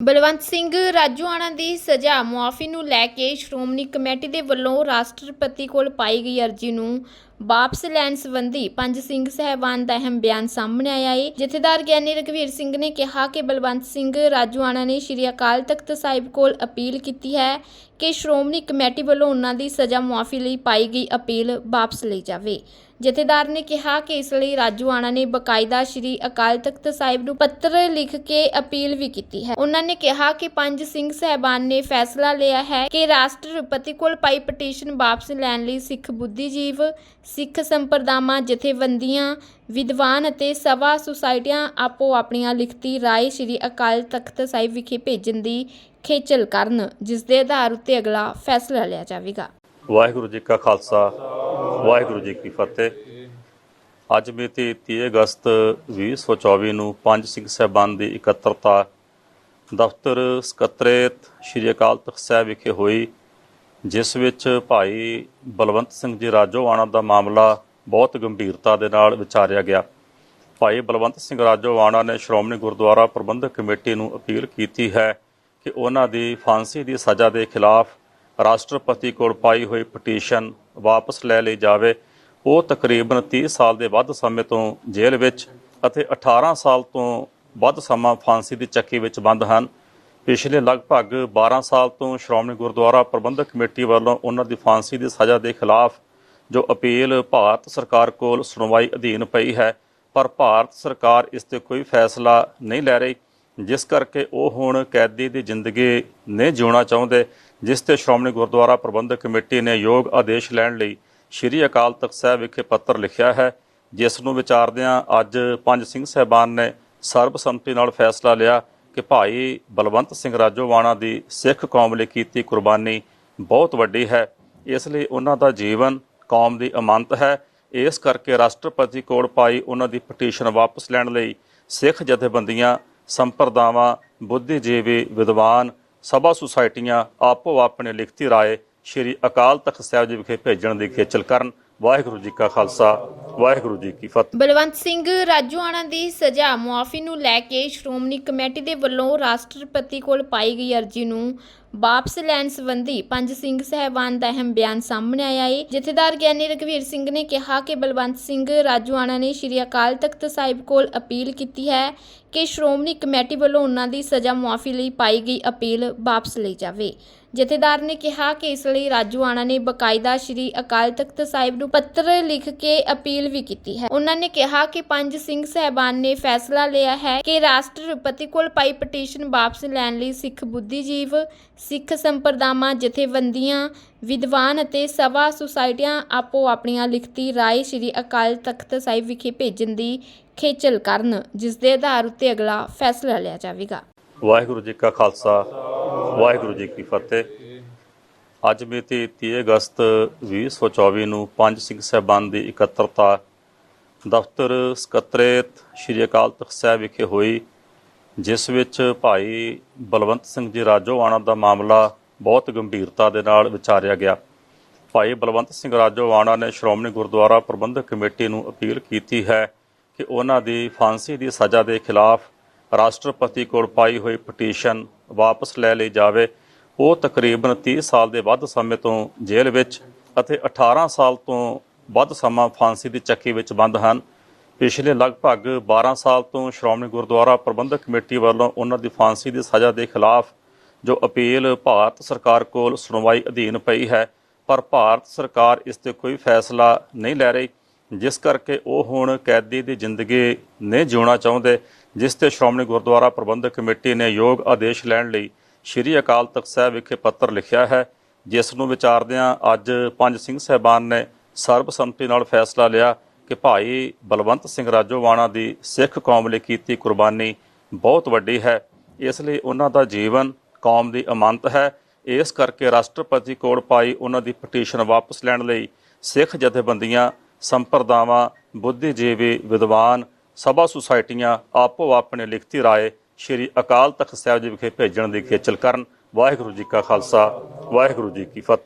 ਬਲਵੰਤ ਸਿੰਘ ਰਾਜੂਆਣਾ ਦੀ ਸਜ਼ਾ ਮੁਆਫੀ ਨੂੰ ਲੈ ਕੇ ਸ਼੍ਰੋਮਣੀ ਕਮੇਟੀ ਦੇ ਵੱਲੋਂ ਰਾਸ਼ਟਰਪਤੀ ਕੋਲ ਪਾਈ ਗਈ ਅਰਜ਼ੀ ਨੂੰ ਵਾਪਸ ਲੈਣ ਸੰਬੰਧੀ ਪੰਜ ਸਿੰਘ ਸਹਿਬਾਨ ਦਾ ਅਹਿਮ ਬਿਆਨ ਸਾਹਮਣੇ ਆਇਆ ਹੈ ਜਥੇਦਾਰ ਗਿਆਨੀ ਰਘਵੀਰ ਸਿੰਘ ਨੇ ਕਿਹਾ ਕਿ ਬਲਵੰਤ ਸਿੰਘ ਰਾਜੂਆਣਾ ਨੇ ਸ਼੍ਰੀ ਅਕਾਲ ਤਖਤ ਸਾਹਿਬ ਕੋਲ ਅਪੀਲ ਕੀਤੀ ਹੈ ਕਿ ਸ਼੍ਰੋਮਣੀ ਕਮੇਟੀ ਵੱਲੋਂ ਉਹਨਾਂ ਦੀ ਸਜ਼ਾ ਮੁਆਫੀ ਲਈ ਪਾਈ ਗਈ ਅਪੀਲ ਵਾਪਸ ਲਈ ਜਾਵੇ। ਜਥੇਦਾਰ ਨੇ ਕਿਹਾ ਕਿ ਇਸ ਲਈ ਰਾਜੂਆਣਾ ਨੇ ਬਕਾਇਦਾ ਸ਼੍ਰੀ ਅਕਾਲ ਤਖਤ ਸਾਹਿਬ ਨੂੰ ਪੱਤਰ ਲਿਖ ਕੇ ਅਪੀਲ ਵੀ ਕੀਤੀ ਹੈ। ਉਹਨਾਂ ਨੇ ਕਿਹਾ ਕਿ ਪੰਜ ਸਿੰਘ ਸਹਿਬਾਨ ਨੇ ਫੈਸਲਾ ਲਿਆ ਹੈ ਕਿ ਰਾਸ਼ਟਰਪਤੀ ਕੋਲ ਪਾਈ ਪਟੀਸ਼ਨ ਵਾਪਸ ਲੈਣ ਲਈ ਸਿੱਖ ਬੁੱਧੀਜੀਵ ਸਿੱਖ ਸੰਪਰਦਾਵਾਂ, ਜਥੇਬੰਦੀਆਂ, ਵਿਦਵਾਨ ਅਤੇ ਸਭਾ ਸੁਸਾਇਟੀਆਂ ਆਪੋ ਆਪਣੀਆਂ ਲਿਖਤੀ ਰਾਏ ਸ਼੍ਰੀ ਅਕਾਲ ਤਖਤ ਸਾਹਿਬ ਵਿਖੇ ਭੇਜਣ ਦੀ ਖੇਚਲ ਕਰਨ, ਜਿਸ ਦੇ ਆਧਾਰ ਉੱਤੇ ਅਗਲਾ ਫੈਸਲਾ ਲਿਆ ਜਾਵੇਗਾ। ਵਾਹਿਗੁਰੂ ਜੀ ਕਾ ਖਾਲਸਾ, ਵਾਹਿਗੁਰੂ ਜੀ ਕੀ ਫਤਿਹ। ਅੱਜ ਮਿਤੀ 30 ਅਗਸਤ 2024 ਨੂੰ ਪੰਜ ਸਿੰਘ ਸਹਿਬਾਨ ਦੀ ਇਕੱਤਰਤਾ ਦਫ਼ਤਰ ਸਕੱਤਰੇਤ ਸ਼੍ਰੀ ਅਕਾਲ ਤਖਤ ਸਾਹਿਬ ਵਿਖੇ ਹੋਈ। ਜਿਸ ਵਿੱਚ ਭਾਈ ਬਲਵੰਤ ਸਿੰਘ ਜੀ ਰਾਜੋਆਣਾ ਦਾ ਮਾਮਲਾ ਬਹੁਤ ਗੰਭੀਰਤਾ ਦੇ ਨਾਲ ਵਿਚਾਰਿਆ ਗਿਆ। ਭਾਈ ਬਲਵੰਤ ਸਿੰਘ ਰਾਜੋਆਣਾ ਨੇ ਸ਼੍ਰੋਮਣੀ ਗੁਰਦੁਆਰਾ ਪ੍ਰਬੰਧਕ ਕਮੇਟੀ ਨੂੰ ਅਪੀਲ ਕੀਤੀ ਹੈ ਕਿ ਉਹਨਾਂ ਦੀ ਫਾਂਸੀ ਦੀ ਸਜ਼ਾ ਦੇ ਖਿਲਾਫ ਰਾਸ਼ਟਰਪਤੀ ਕੋਲ ਪਾਈ ਹੋਈ ਪਟੀਸ਼ਨ ਵਾਪਸ ਲੈ ਲਈ ਜਾਵੇ। ਉਹ ਤਕਰੀਬਨ 30 ਸਾਲ ਦੇ ਵੱਧ ਸਮੇਂ ਤੋਂ ਜੇਲ੍ਹ ਵਿੱਚ ਅਤੇ 18 ਸਾਲ ਤੋਂ ਵੱਧ ਸਮਾਂ ਫਾਂਸੀ ਦੀ ਚੱਕੀ ਵਿੱਚ ਬੰਦ ਹਨ। ਪਿਛਲੇ ਲਗਭਗ 12 ਸਾਲ ਤੋਂ ਸ਼੍ਰੋਮਣੀ ਗੁਰਦੁਆਰਾ ਪ੍ਰਬੰਧਕ ਕਮੇਟੀ ਵੱਲੋਂ ਉਹਨਾਂ ਦੀ ਫਾਂਸੀ ਦੀ ਸਜ਼ਾ ਦੇ ਖਿਲਾਫ ਜੋ ਅਪੀਲ ਭਾਰਤ ਸਰਕਾਰ ਕੋਲ ਸੁਣਵਾਈ ਅਧੀਨ ਪਈ ਹੈ, ਪਰ ਭਾਰਤ ਸਰਕਾਰ ਇਸ ਤੇ ਕੋਈ ਫੈਸਲਾ ਨਹੀਂ ਲੈ ਰਹੀ, ਜਿਸ ਕਰਕੇ ਉਹ ਹੁਣ ਕੈਦੀ ਦੀ ਜ਼ਿੰਦਗੀ ਨਹੀਂ ਜਿਉਣਾ ਚਾਹੁੰਦੇ, ਜਿਸ ਤੇ ਸ਼੍ਰੋਮਣੀ ਗੁਰਦੁਆਰਾ ਪ੍ਰਬੰਧਕ ਕਮੇਟੀ ਨੇ ਯੋਗ ਆਦੇਸ਼ ਲੈਣ ਲਈ ਸ਼੍ਰੀ ਅਕਾਲ ਤਖਤ ਸਾਹਿਬ ਵਿਖੇ ਪੱਤਰ ਲਿਖਿਆ ਹੈ, ਜਿਸ ਨੂੰ ਵਿਚਾਰਦਿਆਂ ਅੱਜ ਪੰਜ ਸਿੰਘ ਸਹਿਬਾਨ ਨੇ ਸਰਬਸੰਮਤੀ ਨਾਲ ਫੈਸਲਾ ਲਿਆ ਕਿ ਭਾਈ ਬਲਵੰਤ ਸਿੰਘ ਰਾਜੋਵਾਣਾ ਦੀ ਸਿੱਖ ਕੌਮ ਲਈ ਕੀਤੀ ਕੁਰਬਾਨੀ ਬਹੁਤ ਵੱਡੀ ਹੈ। ਇਸ ਲਈ ਉਹਨਾਂ ਦਾ ਜੀਵਨ ਕੌਮ ਦੀ ਅਮਾਨਤ ਹੈ। ਇਸ ਕਰਕੇ ਰਾਸ਼ਟਰਪਤੀ ਕੋਲ ਪਾਈ ਉਹਨਾਂ ਦੀ ਪਟੀਸ਼ਨ ਵਾਪਸ ਲੈਣ ਲਈ ਸਿੱਖ ਜਥੇਬੰਦੀਆਂ, ਸੰਪਰਦਾਵਾਂ, ਬੁੱਧੀਜੀਵੀ ਵਿਦਵਾਨ, ਸਭਾ ਸੁਸਾਇਟੀਆਂ ਆਪੋ ਆਪਣੇ ਲਿਖਤੀ ਰਾਏ ਸ਼੍ਰੀ ਅਕਾਲ ਤਖਤ ਸਾਹਿਬ ਜੀ ਵਿਖੇ ਭੇਜਣ ਦੀ ਖੇਚਲ ਕਰਨ। ਵਾਹਿਗੁਰੂ ਜੀ ਕਾ ਖਾਲਸਾ, ਵਾਹਿਗੁਰੂ ਜੀ ਕੀ ਫਤਿਹ। ਬਲਵੰਤ ਸਿੰਘ ਰਾਜੂਆਣਾ ਦੀ ਸਜ਼ਾ ਮੁਆਫੀ ਨੂੰ ਲੈ ਕੇ ਸ਼੍ਰੋਮਣੀ ਕਮੇਟੀ ਦੇ ਵੱਲੋਂ ਰਾਸ਼ਟਰਪਤੀ ਕੋਲ ਪਾਈ ਗਈ ਅਰਜ਼ੀ ਨੂੰ ਵਾਪਸ ਲੈਣ ਸੰਬੰਧੀ ਪੰਜ ਸਿੰਘ ਸਹਿਬਾਨ ਦਾ ਅਹਿਮ ਬਿਆਨ ਸਾਹਮਣੇ ਆਇਆ ਹੈ ਜਥੇਦਾਰ ਗਿਆਨੀ ਰਘਵੀਰ ਸਿੰਘ ਨੇ ਕਿਹਾ ਕਿ ਬਲਵੰਤ ਸਿੰਘ ਰਾਜੂਆਣਾ ਨੇ ਸ਼੍ਰੀ ਅਕਾਲ ਤਖਤ ਸਾਹਿਬ ਕੋਲ ਅਪੀਲ ਕੀਤੀ ਹੈ ਕਿ ਸ਼੍ਰੋਮਣੀ ਕਮੇਟੀ ਵੱਲੋਂ ਉਹਨਾਂ ਦੀ ਸਜ਼ਾ ਮੁਆਫੀ ਲਈ ਪਾਈ ਗਈ ਅਪੀਲ ਵਾਪਸ ਲਈ ਜਾਵੇ। ਜਥੇਦਾਰ ਨੇ ਕਿਹਾ ਕਿ ਇਸ ਲਈ ਰਾਜੂਆਣਾ ਨੇ ਬਕਾਇਦਾ ਸ਼੍ਰੀ ਅਕਾਲ ਤਖਤ ਸਾਹਿਬ ਨੂੰ ਪੱਤਰ ਲਿਖ ਕੇ ਅਪੀਲ ਵੀ ਕੀਤੀ ਹੈ। ਉਹਨਾਂ ਨੇ ਕਿਹਾ ਕਿ ਪੰਜ ਸਿੰਘ ਸਹਿਬਾਨ ਨੇ ਫੈਸਲਾ ਲਿਆ ਹੈ ਕਿ ਰਾਸ਼ਟਰਪਤੀ ਕੋਲ ਪਾਈ ਪਟੀਸ਼ਨ ਵਾਪਸ ਲੈਣ ਲਈ ਸਿੱਖ ਬੁੱਧੀਜੀਵ ਸਿੱਖ ਸੰਪਰਦਾਵਾਂ, ਜਥੇਬੰਦੀਆਂ, ਵਿਦਵਾਨ ਅਤੇ ਸਭਾ ਸੁਸਾਇਟੀਆਂ ਆਪੋ ਆਪਣੀਆਂ ਲਿਖਤੀ ਰਾਏ ਸ਼੍ਰੀ ਅਕਾਲ ਤਖਤ ਸਾਹਿਬ ਵਿਖੇ ਭੇਜਣ ਦੀ ਖੇਚਲ ਕਰਨ, ਜਿਸ ਦੇ ਆਧਾਰ ਉੱਤੇ ਅਗਲਾ ਫੈਸਲਾ ਲਿਆ ਜਾਵੇਗਾ। ਵਾਹਿਗੁਰੂ ਜੀ ਕਾ ਖਾਲਸਾ, ਵਾਹਿਗੁਰੂ ਜੀ ਕੀ ਫਤਿਹ। ਅੱਜ ਮਿਤੀ 30 ਅਗਸਤ 2024 ਨੂੰ ਪੰਜ ਸਿੰਘ ਸਹਿਬਾਨ ਦੀ ਇਕੱਤਰਤਾ ਦਫ਼ਤਰ ਸਕੱਤਰੇਤ ਸ਼੍ਰੀ ਅਕਾਲ ਤਖਤ ਸਾਹਿਬ ਵਿਖੇ ਹੋਈ। ਜਿਸ ਵਿੱਚ ਭਾਈ ਬਲਵੰਤ ਸਿੰਘ ਜੀ ਰਾਜੋਆਣਾ ਦਾ ਮਾਮਲਾ ਬਹੁਤ ਗੰਭੀਰਤਾ ਦੇ ਨਾਲ ਵਿਚਾਰਿਆ ਗਿਆ। ਭਾਈ ਬਲਵੰਤ ਸਿੰਘ ਰਾਜੋਆਣਾ ਨੇ ਸ਼੍ਰੋਮਣੀ ਗੁਰਦੁਆਰਾ ਪ੍ਰਬੰਧਕ ਕਮੇਟੀ ਨੂੰ ਅਪੀਲ ਕੀਤੀ ਹੈ ਕਿ ਉਹਨਾਂ ਦੀ ਫਾਂਸੀ ਦੀ ਸਜ਼ਾ ਦੇ ਖਿਲਾਫ ਰਾਸ਼ਟਰਪਤੀ ਕੋਲ ਪਾਈ ਹੋਈ ਪਟੀਸ਼ਨ ਵਾਪਸ ਲੈ ਲਈ ਜਾਵੇ। ਉਹ ਤਕਰੀਬਨ 30 ਸਾਲ ਦੇ ਵੱਧ ਸਮੇਂ ਤੋਂ ਜੇਲ੍ਹ ਵਿੱਚ ਅਤੇ 18 ਸਾਲ ਤੋਂ ਵੱਧ ਸਮਾਂ ਫਾਂਸੀ ਦੀ ਚੱਕੀ ਵਿੱਚ ਬੰਦ ਹਨ। ਪਿਛਲੇ ਲਗਭਗ 12 ਸਾਲ ਤੋਂ ਸ਼੍ਰੋਮਣੀ ਗੁਰਦੁਆਰਾ ਪ੍ਰਬੰਧਕ ਕਮੇਟੀ ਵੱਲੋਂ ਉਹਨਾਂ ਦੀ ਫਾਂਸੀ ਦੀ ਸਜ਼ਾ ਦੇ ਖਿਲਾਫ ਜੋ ਅਪੀਲ ਭਾਰਤ ਸਰਕਾਰ ਕੋਲ ਸੁਣਵਾਈ ਅਧੀਨ ਪਈ ਹੈ, ਪਰ ਭਾਰਤ ਸਰਕਾਰ ਇਸ ਤੇ ਕੋਈ ਫੈਸਲਾ ਨਹੀਂ ਲੈ ਰਹੀ, ਜਿਸ ਕਰਕੇ ਉਹ ਹੁਣ ਕੈਦੀ ਦੀ ਜ਼ਿੰਦਗੀ ਨਹੀਂ ਜਿਉਣਾ ਚਾਹੁੰਦੇ, ਜਿਸ ਤੇ ਸ਼੍ਰੋਮਣੀ ਗੁਰਦੁਆਰਾ ਪ੍ਰਬੰਧਕ ਕਮੇਟੀ ਨੇ ਯੋਗ ਆਦੇਸ਼ ਲੈਣ ਲਈ ਸ਼੍ਰੀ ਅਕਾਲ ਤਖਤ ਸਾਹਿਬ ਵਿਖੇ ਪੱਤਰ ਲਿਖਿਆ ਹੈ, ਜਿਸ ਨੂੰ ਵਿਚਾਰਦਿਆਂ ਅੱਜ ਪੰਜ ਸਿੰਘ ਸਹਿਬਾਨ ਨੇ ਸਰਬਸੰਮਤੀ ਨਾਲ ਫੈਸਲਾ ਲਿਆ। ਕਿ ਭਾਈ ਬਲਵੰਤ ਸਿੰਘ ਰਾਜੋਵਾਣਾ ਦੀ ਸਿੱਖ ਕੌਮ ਲਈ ਕੀਤੀ ਕੁਰਬਾਨੀ ਬਹੁਤ ਵੱਡੀ ਹੈ। ਇਸ ਲਈ ਉਹਨਾਂ ਦਾ ਜੀਵਨ ਕੌਮ ਦੀ ਅਮਾਨਤ ਹੈ। ਇਸ ਕਰਕੇ ਰਾਸ਼ਟਰਪਤੀ ਕੋਲ ਪਾਈ ਉਹਨਾਂ ਦੀ ਪਟੀਸ਼ਨ ਵਾਪਸ ਲੈਣ ਲਈ ਸਿੱਖ ਜਥੇਬੰਦੀਆਂ, ਸੰਪਰਦਾਵਾਂ, ਬੁੱਧੀਜੀਵੀ ਵਿਦਵਾਨ, ਸਭਾ ਸੁਸਾਇਟੀਆਂ ਆਪੋ ਆਪਣੇ ਲਿਖਤੀ ਰਾਏ ਸ਼੍ਰੀ ਅਕਾਲ ਤਖਤ ਸਾਹਿਬ ਜੀ ਵਿਖੇ ਭੇਜਣ ਦੀ ਖੇਚਲ ਕਰਨ। ਵਾਹਿਗੁਰੂ ਜੀ ਕਾ ਖਾਲਸਾ, ਵਾਹਿਗੁਰੂ ਜੀ ਕੀ ਫਤਿਹ।